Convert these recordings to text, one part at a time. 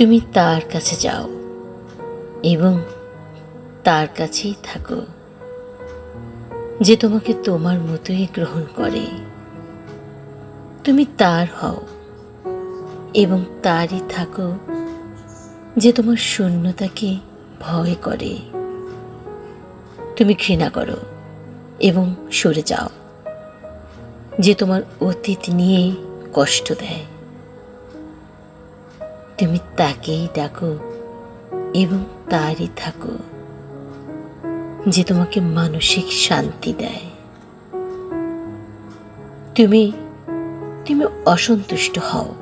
তুমি তার কাছে যাও এবং তার কাছেই থাকো, যে তোমাকে তোমার মতোই গ্রহণ করে। তুমি তার হও এবং তারই থাকো, যে তোমার শূন্যতাকে ভয় করে। তুমি ঘৃণা করো এবং সরে যাও, যে তোমার অতীত নিয়ে কষ্ট দেয়। তুমি তাকেই ডাকো এবং তারই থাকো যে তোমাকে মানসিক শান্তি দেয়। তুমি তুমি অসন্তুষ্ট হও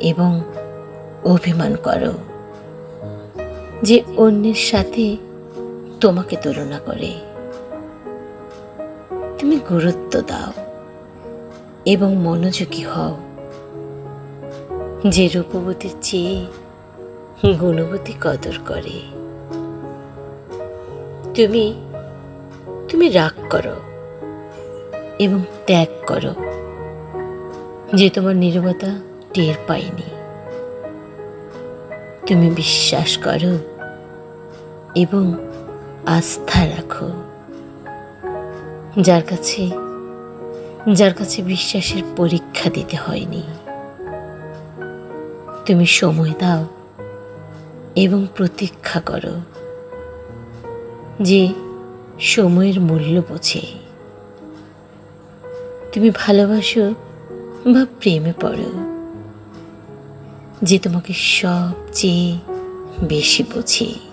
এবং অভিমান করো যে অন্যের সাথে তোমাকে তুলনা করে। তুমি গুরুত্ব দাও এবং মনোযোগী হও যে রূপবতীর চেয়ে গুণবতী কদর করে। তুমি তুমি রাগ করো এবং ত্যাগ করো যে তোমার নীরবতা টের পায়নি। তুমি বিশ্বাস করো এবং আস্থা রাখো। যার কাছে যার কাছে বিশ্বাসের পরীক্ষা দিতে হয়নি। তুমি সময় দাও এবং প্রতীক্ষা করো যে সময়ের মূল্য বোঝে। তুমি ভালোবাসো বা প্রেমে পড়ো, যে তোমাকে সবচেয়ে বেশি বোঝে।